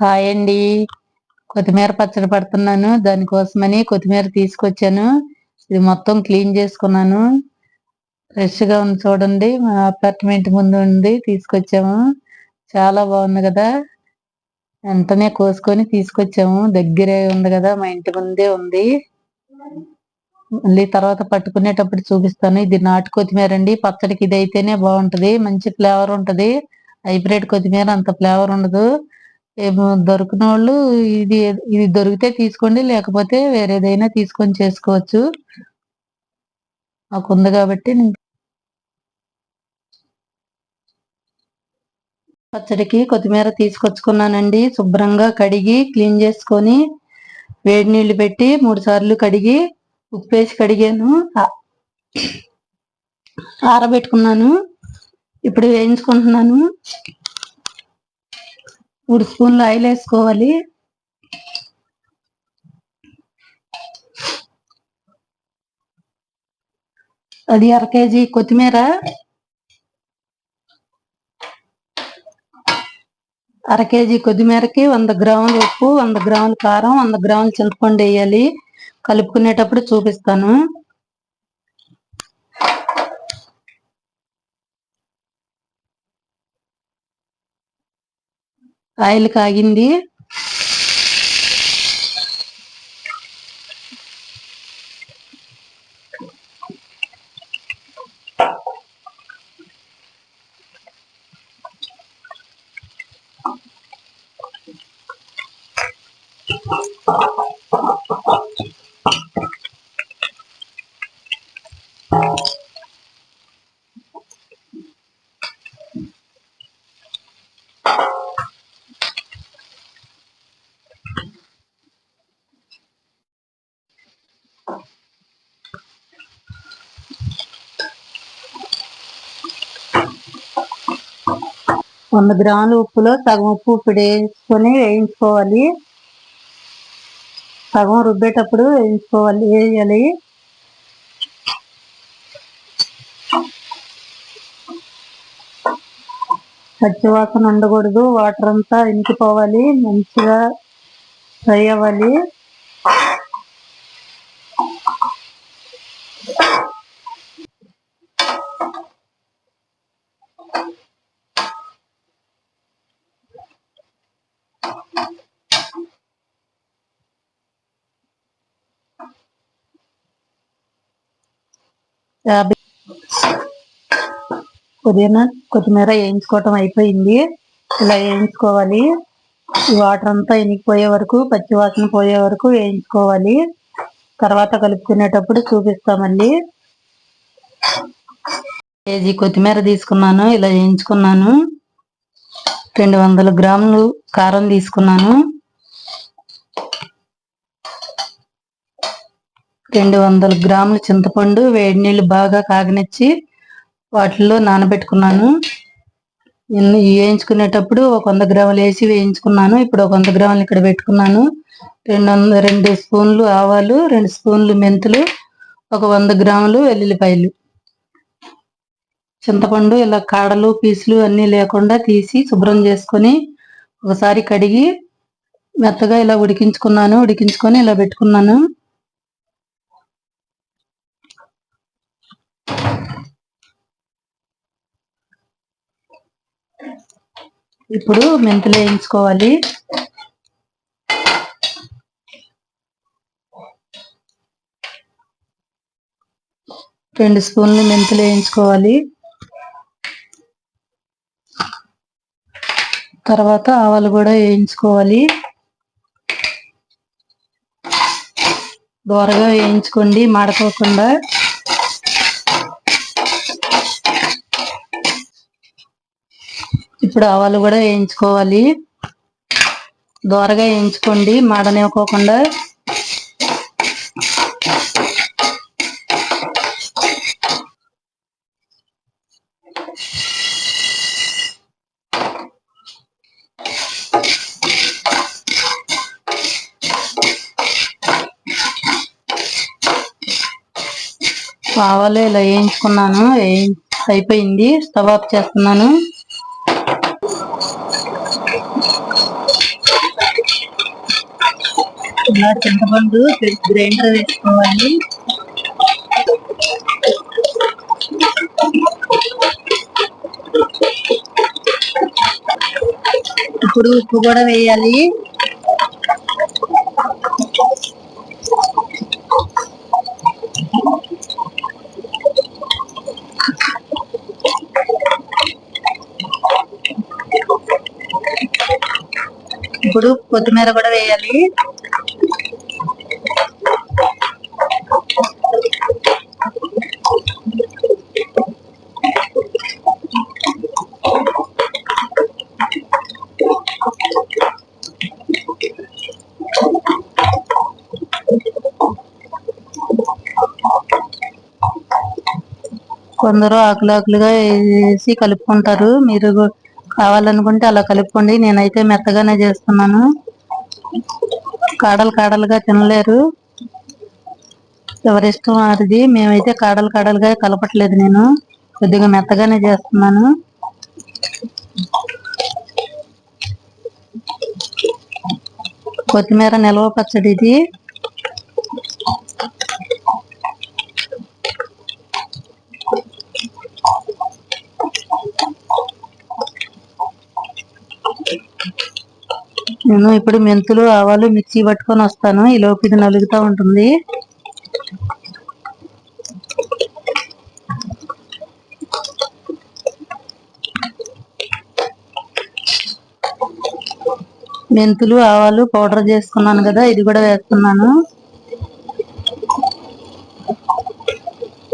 Hi అండి. కొత్తిమీర పచ్చడి పడుతున్నాను. దానికోసమని కొత్తిమీర తీసుకొచ్చాను. ఇది మొత్తం క్లీన్ చేసుకున్నాను. ఫ్రెష్గా ఉంది చూడండి. మా అపార్ట్మెంట్ ముందు ఉంది. తీసుకొచ్చాము. చాలా బాగుంది కదా. వెంటనే కోసుకొని తీసుకొచ్చాము. దగ్గరే ఉంది కదా. మా ఇంటి ముందే ఉంది. మళ్ళీ తర్వాత పట్టుకునేటప్పుడు చూపిస్తాను. ఇది నాటు కొత్తిమీర అండి. పచ్చడికి ఇది అయితేనే బాగుంటది. మంచి ఫ్లేవర్ ఉంటది. హైబ్రిడ్ కొత్తిమీర అంత ఫ్లేవర్ ఉండదు. దొరికిన వాళ్ళు ఇది ఇది దొరికితే తీసుకోండి లేకపోతే వేరేదైనా తీసుకొని చేసుకోవచ్చు. నాకు ఉంది కాబట్టి పచ్చడికి కొత్తిమీర తీసుకొచ్చుకున్నానండి. శుభ్రంగా కడిగి క్లీన్ చేసుకొని వేడి నీళ్ళు పెట్టి మూడు సార్లు కడిగి ఉప్పు వేసి కడిగాను. ఆరబెట్టుకున్నాను. ఇప్పుడు వేయించుకుంటున్నాను. మూడు స్పూన్లు ఆయిల్ వేసుకోవాలి. అది అర కేజీ కొత్తిమీర. అర కేజీ కొద్దిమేరకి వంద గ్రాములు ఉప్పు వంద గ్రాముల కారం వంద గ్రాములు చింతపండు వేయాలి. కలుపుకునేటప్పుడు చూపిస్తాను. ఆయిల్ కాగింది. వంద గ్రాముల ఉప్పులో సగం ఉప్పు ఇప్పుడు వేసుకొని వేయించుకోవాలి. సగం రుబ్బేటప్పుడు వేయించుకోవాలి వేయాలి. పచ్చివాసన ఉండకూడదు వాటర్ అంతా ఇంకిపోవాలి మంచిగా ఫ్రై అవ్వాలి. పుదీనా కొత్తిమీర వేయించుకోవటం అయిపోయింది. ఇలా వేయించుకోవాలి. ఈ వాటర్ అంతా ఇనికిపోయే వరకు పచ్చివాసన పోయే వరకు వేయించుకోవాలి. తర్వాత కలుపుకునేటప్పుడు మళ్ళీ కేజీ కొత్తిమీర తీసుకున్నాను ఇలా వేయించుకున్నాను. రెండు వందల గ్రాములు కారం తీసుకున్నాను. రెండు వందల గ్రాముల చింతపండు వేడి నీళ్ళు బాగా కాగనిచ్చి వాటిల్లో నానబెట్టుకున్నాను. వేయించుకునేటప్పుడు ఒక వంద గ్రాములు వేసి వేయించుకున్నాను. ఇప్పుడు ఒక వంద గ్రాములు ఇక్కడ పెట్టుకున్నాను. రెండు వంద రెండు స్పూన్లు ఆవాలు రెండు స్పూన్లు మెంతులు ఒక వంద గ్రాములు వెల్లుల్లిపాయలు. చింతపండు ఇలా కాడలు పీసులు అన్నీ లేకుండా తీసి శుభ్రం చేసుకొని ఒకసారి కడిగి మెత్తగా ఇలా ఉడికించుకున్నాను. ఉడికించుకొని ఇలా పెట్టుకున్నాను. ఇప్పుడు మెంతులు వేయించుకోవాలి. రెండు స్పూన్లు మెంతులు వేయించుకోవాలి. తర్వాత ఆవాలు కూడా వేయించుకోవాలి. దోరగా వేయించుకోండి మాడకోకుండా. ఇప్పుడు ఆవాలు కూడా వేయించుకోవాలి. దోరగా వేయించుకోండి మాడనివ్వకోకుండా ఆవాలు ఇలా వేయించుకున్నాను అయిపోయింది. స్టవ్ ఆఫ్ చేస్తున్నాను. ఇలా చింతపండు గ్రైండర్ వేసుకోవాలి. ఇప్పుడు ఉప్పు కూడా వేయాలి. ఇప్పుడు కొత్తిమీర కూడా వేయాలి. కొందరు ఆకులు ఆకులుగా వేసి కలుపుకుంటారు. మీరు కావాలనుకుంటే అలా కలుపుకోండి. నేనైతే మెత్తగానే చేస్తున్నాను. కాడలు కాడలుగా తినలేరు. ఎవరిష్టం వారిది. మేమైతే కాడలు కాడలుగా కలపట్లేదు నేను. కొద్దిగా మెత్తగానే చేస్తున్నాను. కొత్తిమీర నిల్వ పచ్చడి ఇది నేను ఇప్పుడు మెంతులు ఆవాలు మిక్సీ పట్టుకొని వస్తాను. ఈ లోపు ఇది నలుగుతూ ఉంటుంది. మెంతులు ఆవాలు పౌడర్ చేసుకున్నాను కదా ఇది కూడా వేస్తున్నాను.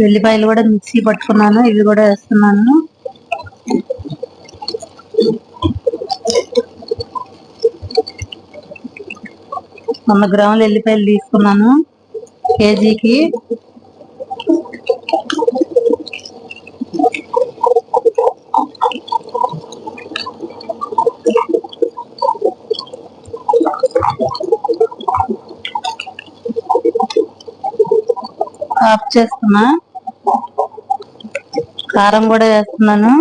వెల్లిపాయలు కూడా మిక్సీ పట్టుకున్నాను ఇవి కూడా వేస్తున్నాను. వంద గ్రాములు ఎల్లిపాయలు తీసుకున్నాను కేజీకి. ఆఫ్ చేస్తున్నా. కారం కూడా వేస్తున్నాను.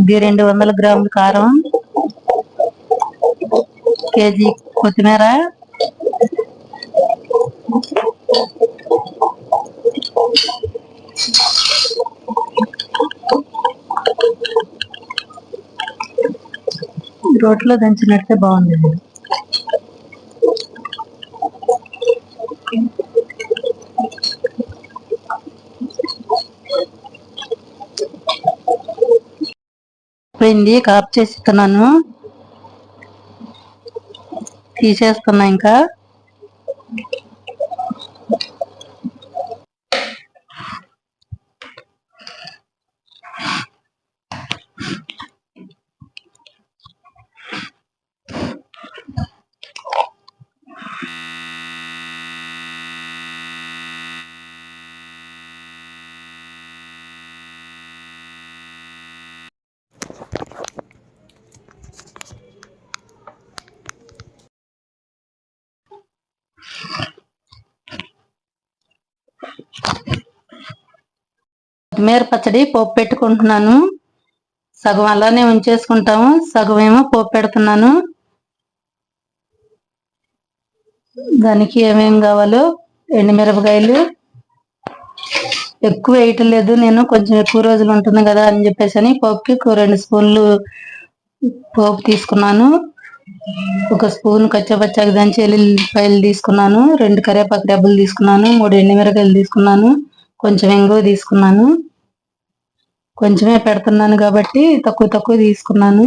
ఇది రెండు వందల గ్రాముల కారం. కేజీ కొత్తిమీర. రోట్లో దంచినట్టే బాగుంది. పోయింది కాప్ చేస్తున్నాను. తీసేస్తున్నా ఇంకా. కొత్తిమీర పచ్చడి పోపు పెట్టుకుంటున్నాను. సగం అలానే ఉంచేసుకుంటాము. సగం ఏమో పోపు పెడుతున్నాను. దానికి ఏమేం కావాలో? ఎండుమిరపకాయలు. ఎక్కువ వేయటం లేదు. నేను కొంచెం ఎక్కువ రోజులు ఉంటుంది కదా అని చెప్పేసి అని పోపుకి రెండు స్పూన్లు పోపు తీసుకున్నాను. ఒక స్పూన్ కచ్చపచ్చగా దంచి ఎల్లిపాయలు తీసుకున్నాను. రెండు కరివేపాకు డబ్బులు తీసుకున్నాను. మూడు ఎండుమిరకాయలు తీసుకున్నాను. కొంచెం ఎంగువ తీసుకున్నాను. కొంచెమే పెడుతున్నాను కాబట్టి తక్కువ తక్కువ తీసుకున్నాను.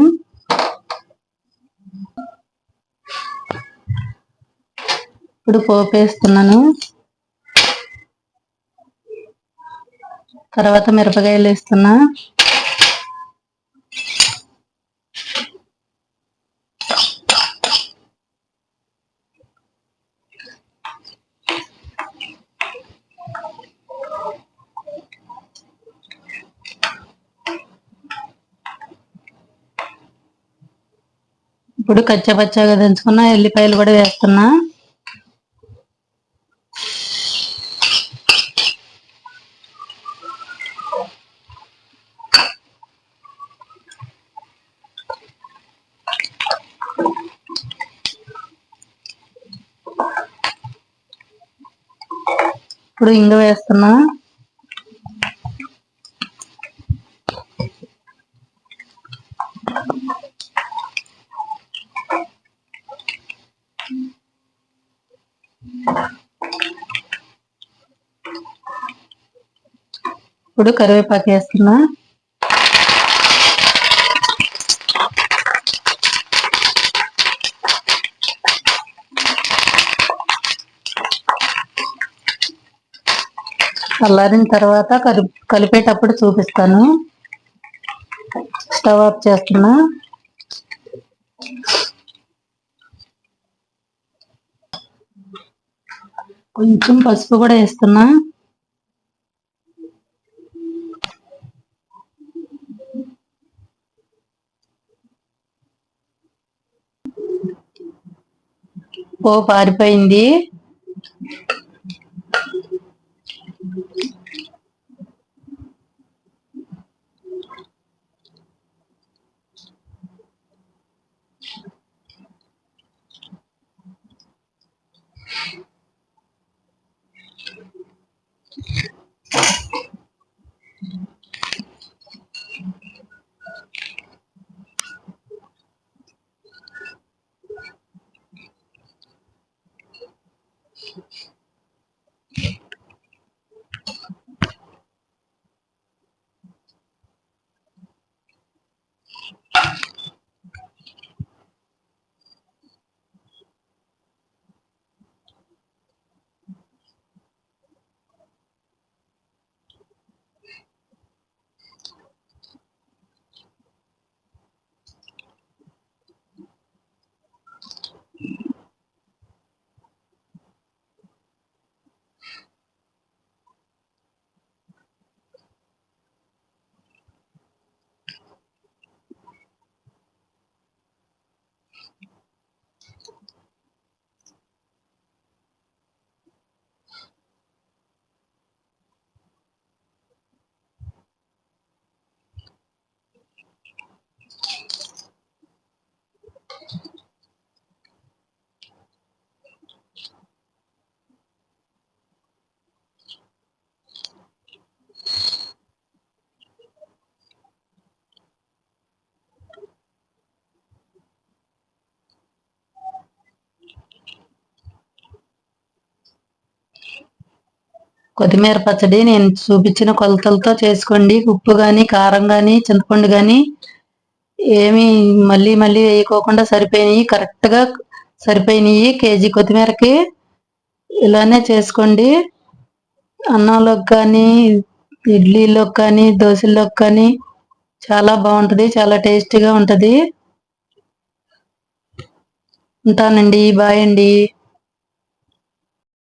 ఇప్పుడు పోపు వేస్తున్నాను తర్వాత మిరపకాయలు వేస్తున్నా. ఇప్పుడు కచ్చపచ్చగా దంచుకున్న ఎల్లిపాయలు కూడా వేస్తున్నా. ఇప్పుడు ఇంగ వేస్తున్నా. ఇప్పుడు కరివేపాకు వేస్తున్నా. చల్లారిన తర్వాత కలి కలిపేటప్పుడు చూపిస్తాను. స్టవ్ ఆఫ్ చేస్తున్నా. కొంచెం పసుపు కూడా వేస్తున్నా. ఓ పారిపోయింది. కొత్తిమీర పచ్చడి నేను చూపించిన కొలతలతో చేసుకోండి. ఉప్పు కానీ కారం కానీ చింతపండు కానీ ఏమి మళ్ళీ మళ్ళీ వేయకోకుండా సరిపోయినాయి. కరెక్ట్గా సరిపోయినాయి కేజీ కొత్తిమీరకి. ఇలానే చేసుకోండి. అన్నంలోకి కానీ ఇడ్లీలోకి కానీ దోశల్లోకి కానీ చాలా బాగుంటుంది చాలా టేస్టీగా ఉంటుంది. ఉంటానండి. బాయ్ అండి.